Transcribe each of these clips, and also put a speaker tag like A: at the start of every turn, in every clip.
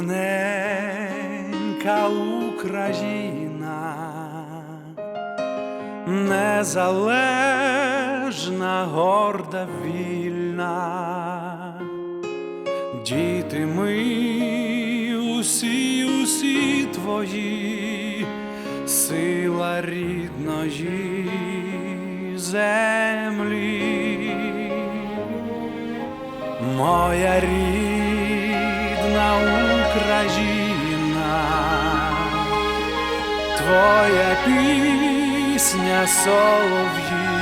A: ненька Україна, незалежна, горда, вільна, діти ми усі, усі твої, сила рідної землі. Моя рідна твоя пісня солов'їна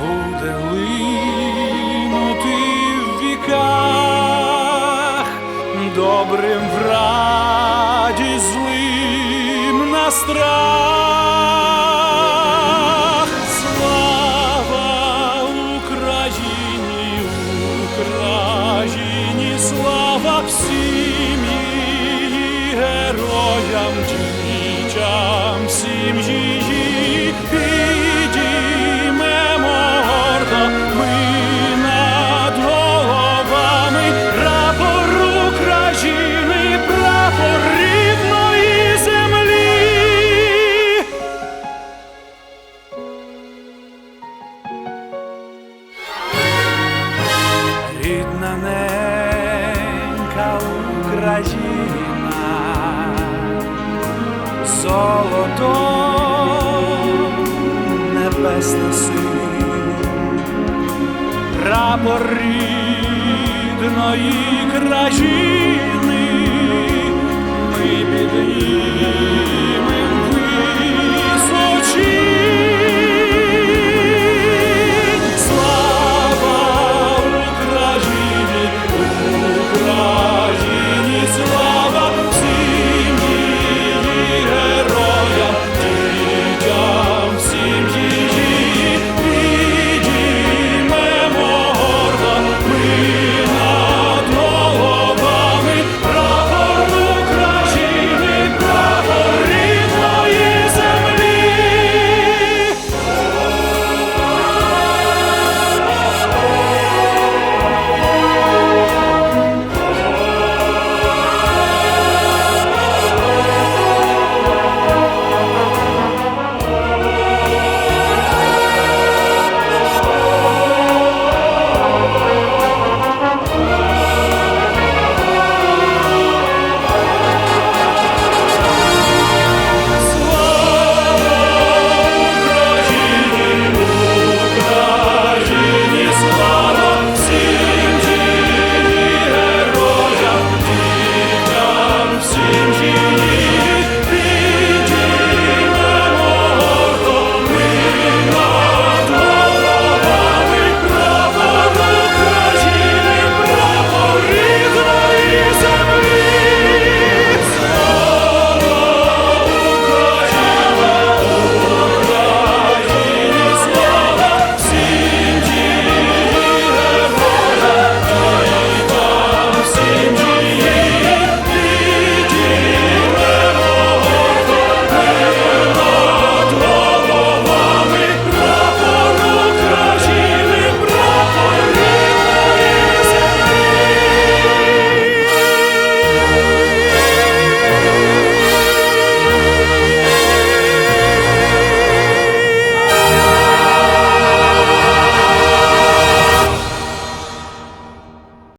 A: буде линути в віках, добрим в раді, злим на страх. Дітям, всім її підіймемо гордо ми над головами, прапор України, прапор рідної землі. рідна ненька золото небесна синь, прапор рідної країни ми бідні.